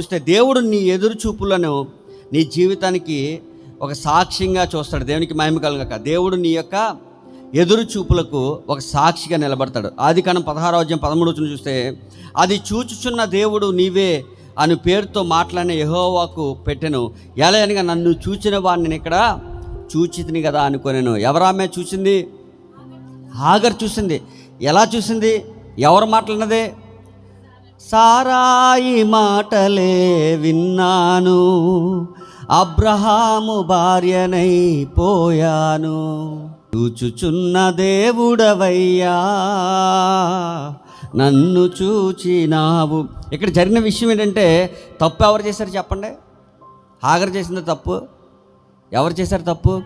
చూస్తే దేవుడు నీ ఎదురు చూపులను నీ జీవితానికి ఒక సాక్ష్యంగా చూస్తాడు. దేవునికి మహిమ దేవుడు నీ యొక్క ఎదురు చూపులకు ఒక సాక్షిగా నిలబడతాడు. ఆది కాలం పదహారోజ్యం పదమూడు చూస్తే అది చూచుచున్న దేవుడు నీవే అని పేరుతో మాట్లాడిన యహోవాకు పెట్టెను. ఎలా అనగా నన్ను చూచిన వాడిని ఇక్కడ చూచితిని కదా అనుకునేను. ఎవరామె చూసింది? హాగర్ చూసింది. ఎలా చూసింది? ఎవరు మాట్లాడినదే? సారాయి మాటలే విన్నాను. అబ్రహాము భార్యనై పోయాను. చూచుచున్న దేవుడవయ్యా నన్ను చూచినావు. ఇక్కడ జరిగిన విషయం ఏంటంటే తప్పు ఎవరు చేశారు చెప్పండి. హాగర్ చేసింది తప్పు. ఎవరు చేశారు తప్పు?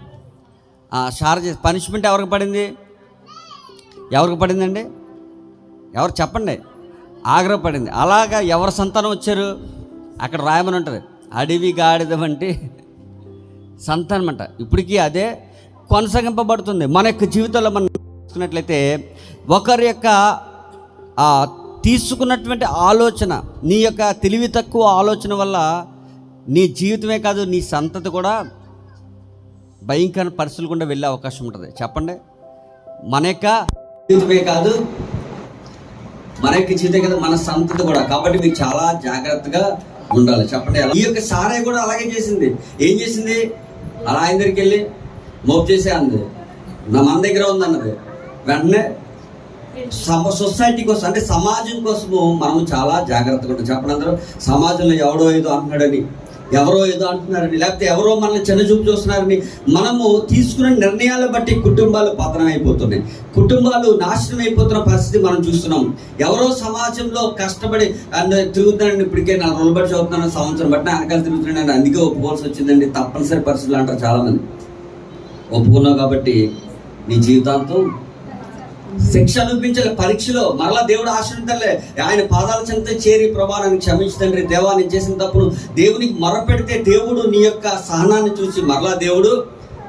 ఆ, షార చేసి పనిష్మెంట్ ఎవరికి పడింది? ఎవరికి పడిందండి? ఎవరు చెప్పండి. ఆగ్రహపడింది. అలాగా ఎవరి సంతానం వచ్చారు? అక్కడ రాయమని ఉంటుంది. అడవి గాడిద వంటి సంతానం అంట. ఇప్పటికీ అదే కొనసాగింపబడుతుంది. మన యొక్క జీవితంలో మనం చూసుకున్నట్లయితే ఒకరి యొక్క తీసుకున్నటువంటి ఆలోచన నీ యొక్క తెలివి తక్కువ ఆలోచన వల్ల నీ జీవితమే కాదు నీ సంతతి కూడా భయంకర పరిస్థితులు గుండా వెళ్ళే అవకాశం ఉంటుంది. చెప్పండి. మన యొక్క జీవితమే కాదు మనకి యొక్క కదా మన సంతతి కూడా. కాబట్టి మీకు చాలా జాగ్రత్తగా ఉండాలి. చెప్పండి ఈ యొక్క సారాయి కూడా అలాగే చేసింది. ఏం చేసింది? అలా ఆయన దగ్గరికి వెళ్ళి మోపు చేసే అంది. నా మన దగ్గర ఉందన్నది. వెంటనే సమ సొసైటీ కోసం అంటే సమాజం కోసము మనము చాలా జాగ్రత్తగా ఉంటాం చెప్పండి అందరూ. సమాజంలో ఎవడో ఏదో అంటున్నాడని. ఎవరో ఏదో అంటున్నారని లేకపోతే ఎవరో మనల్ని చిన్నచూపు చూస్తున్నారని మనము తీసుకున్న నిర్ణయాల బట్టి కుటుంబాలు పతనం అయిపోతున్నాయి కుటుంబాలు నాశనం అయిపోతున్న పరిస్థితి మనం చూస్తున్నాం. ఎవరో సమాజంలో కష్టపడి అండ్ తిరుగుతున్నాను ఇప్పటికే నా రోజులు బట్టి చదువుతున్నాను సంవత్సరం బట్టి వెనకాల తిరుగుతున్నాను అందుకే ఒప్పుకోవాల్సి వచ్చిందండి. తప్పనిసరి పరిస్థితులు అంటారు చాలామంది. ఒప్పుకున్నావు కాబట్టి నీ జీవితాంతం శిక్ష అనిపించలే పరీక్షలో మరలా దేవుడు ఆశ్రయించలే ఆయన పాదాల చెంత చేరి ప్రభావాన్ని క్షమించదండ్రి దేవా నేను చేసిన తప్పును దేవునికి మొరపెడితే దేవుడు నీ యొక్క సహనాన్ని చూసి మరలా దేవుడు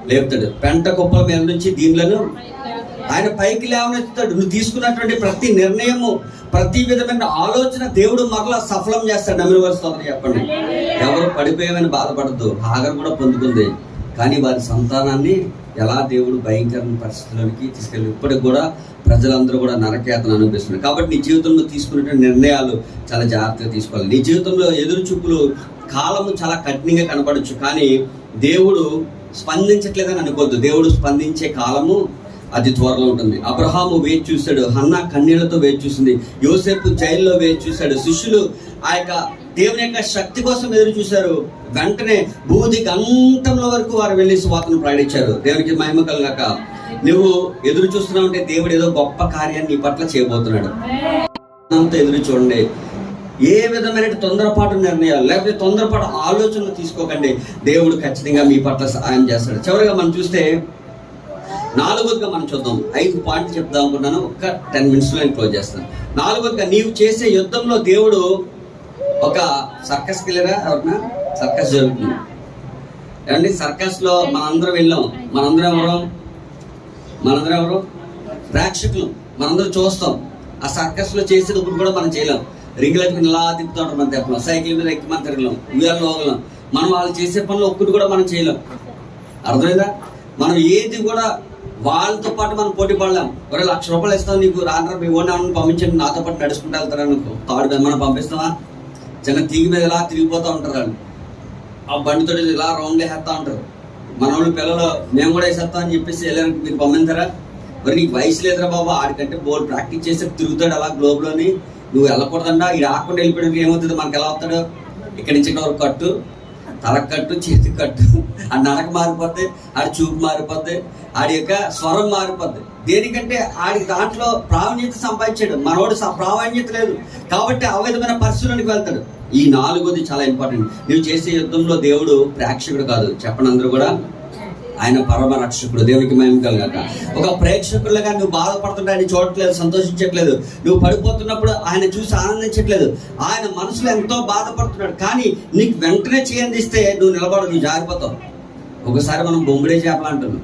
లేపుతాడు. పెంట కుప్పల మీద నుంచి దీనిలను ఆయన పైకి లేవనెత్తుతాడు. నువ్వు తీసుకున్నటువంటి ప్రతి నిర్ణయము ప్రతి విధమైన ఆలోచన దేవుడు మరలా సఫలం చేస్తాడు. నమ్మిన వస్తుంది చెప్పండి. ఎవరు పడిపోయామని బాధపడద్దు. హాగర్ కూడా పొందుకుంది. కానీ వారి సంతానాన్ని ఎలా దేవుడు భయంకరమైన పరిస్థితుల్లోకి తీసుకెళ్ళి ఇప్పటికి కూడా ప్రజలందరూ కూడా నరకేతను అనిపిస్తున్నారు కాబట్టి నీ జీవితంలో తీసుకునేటువంటి నిర్ణయాలు చాలా జాగ్రత్తగా తీసుకోవాలి. నీ జీవితంలో ఎదురు చూపులు కాలము చాలా కఠినంగా కనపడచ్చు. కానీ దేవుడు స్పందించట్లేదని అనుకోవద్దు. దేవుడు స్పందించే కాలము అది త్వరలో ఉంటుంది. అబ్రహాము వేచి చూశాడు. హన్న కన్నీళ్ళతో వేచి చూసింది. యోసేపు జైల్లో వేచి చూశాడు. శిష్యులు ఆ యొక్క దేవుని యొక్క శక్తి కోసం ఎదురు చూశారు. వెంటనే భూది గంటంలో వరకు వారు వెళ్ళి స్వాతను ప్రకటించారు. దేవునికి మహిమ కలగాక. నువ్వు ఎదురు చూస్తున్నావు అంటే దేవుడు ఏదో గొప్ప కార్యాన్ని నీ పట్ల చేయబోతున్నాడు. అంతా ఎదురు చూడండి. ఏ విధమైన తొందరపాటు నిర్ణయాలు లేకపోతే తొందరపాటు ఆలోచనలు తీసుకోకండి. దేవుడు ఖచ్చితంగా మీ పట్ల సహాయం చేస్తాడు. చివరిగా మనం చూస్తే నాలుగోదిగా మనం చూద్దాం. ఐదు పాయింట్లు చెప్దాం అనుకున్నాను. ఒక టెన్ మినిట్స్లో నేను క్లోజ్ చేస్తాను. నాలుగోదిగా నీవు చేసే యుద్ధంలో దేవుడు ఒక సర్కస్కి వెళ్ళారా ఎవరన్నా సర్కస్ జరుగుతుంది. ఏమండి? సర్కస్లో మనందరం వెళ్ళాం. మనందరం ఎవరు? మనందరం ఎవరు? ప్రేక్షకులు. మనందరం చూస్తాం. ఆ సర్కస్లో చేసేటప్పుడు కూడా మనం చేయలేం. రింగులకి ఇలా తిప్పుతూ ఉంటారు మన తెప్పలం సైకిల్ మీద ఎక్కి మనం తిరగలేం. ఉయ్యాలు లోగలం మనం వాళ్ళు చేసే పనులు ఒక్కటి కూడా మనం చేయలేం. అర్థమైందా? మనం ఏది కూడా వాళ్ళతో పాటు మనం పోటీ పడలేం. ఒరే లక్ష రూపాయలు ఇస్తాం నీకు. రాను మీ ఓన్ పంపించండి. నాతో పాటు నడుచుకుంటూ వెళ్తారని తాడు మీద మనం పంపిస్తామా చిన్న తీగి మీద ఇలా తిరిగిపోతూ ఉంటారు వాళ్ళు. ఆ బండితో ఇలా రౌండ్ వేసేస్తా ఉంటారు. మన వాళ్ళు పిల్లలు మేము కూడా వేసేస్తాం అని చెప్పేసి వెళ్ళారు మీరు పంపించారా మరి నీకు వయసు లేదురా బాబు ఆడికంటే బోల్ ప్రాక్టీస్ చేస్తే తిరుగుతాడు అలా గ్లోబ్లోని. నువ్వు వెళ్ళకూడదండా ఇది ఆకుండా వెళ్ళిపోయాడు ఏమవుతుంది? మనకి ఎలా అవుతాడు ఇక్కడి నుంచి ఇక్కడ వరకు కట్టు. తలకట్టు కట్టు కట్టు ఆ నడక మారిపోద్ది ఆడి చూపు మారిపోద్ది ఆడి యొక్క స్వరం మారిపోద్ది. దేనికంటే ఆడి దాంట్లో ప్రావీణ్యత సంపాదించాడు. మనోడు స- ప్రావీణ్యత లేదు. కాబట్టి ఆ విధమైన పరిస్థితులకు వెళ్తాడు. ఈ నాలుగోది చాలా ఇంపార్టెంట్ నువ్వు చేసే యుద్ధంలో దేవుడు ప్రేక్షకుడు కాదు. చెప్పనందరూ కూడా ఆయన పరమ రక్షకుడు దేవునికి మేము కలగాక. ఒక ప్రేక్షకులుగా నువ్వు బాధపడుతుంటే ఆయన చూడట్లేదు సంతోషించట్లేదు. నువ్వు పడిపోతున్నప్పుడు ఆయన చూసి ఆనందించట్లేదు. ఆయన మనసులో ఎంతో బాధపడుతున్నాడు. కానీ నీకు వెంటనే చేయందిస్తే నువ్వు నిలబడు నువ్వు జారిపోతావు. ఒకసారి మనం బొంగుడే చేపలు అంటున్నాం.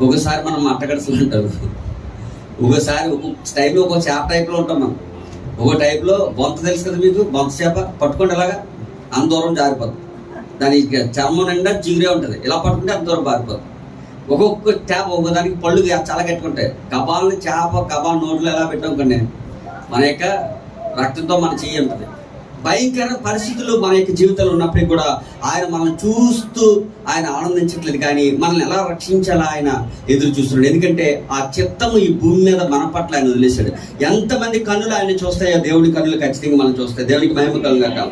ఒకసారి మనం అట్టగడసలు అంటారు ఒకసారి ఒక్కొక్క టైంలో ఒక్కొక్క చేప టైప్లో ఉంటాం మనం. ఒక టైప్లో బొంత తెలుసు కదా మీకు? బొంత చేప పట్టుకోండి అలాగా అంత దూరం జారిపోతుంది దాని చర్మం నిండా జిగురే ఉంటుంది. ఇలా పట్టుకుంటే అంత దూరం పారిపోతుంది ఒక్కొక్క చేప ఒక్కొక్క దానికి పళ్ళు చాలా కట్టుకుంటాయి కబాల్ని చేప కబాల్ నోట్లో ఎలా పెట్టుకోండి మన యొక్క రక్తంతో మన చెయ్యి ఉంటుంది. భయంకర పరిస్థితులు మన యొక్క జీవితంలో ఉన్నప్పటికీ కూడా ఆయన మనల్ని చూస్తూ ఆయన ఆనందించట్లేదు. కానీ మనల్ని ఎలా రక్షించాలా ఆయన ఎదురు చూస్తున్నాడు. ఎందుకంటే ఆ చిత్తము ఈ భూమి మీద మన పట్ల ఆయన వదిలేశాడు. ఎంతమంది కన్నులు ఆయన చూస్తాయో దేవుడి కన్నులు ఖచ్చితంగా మనం చూస్తాయి. దేవుడికి మహిమ కలుగాక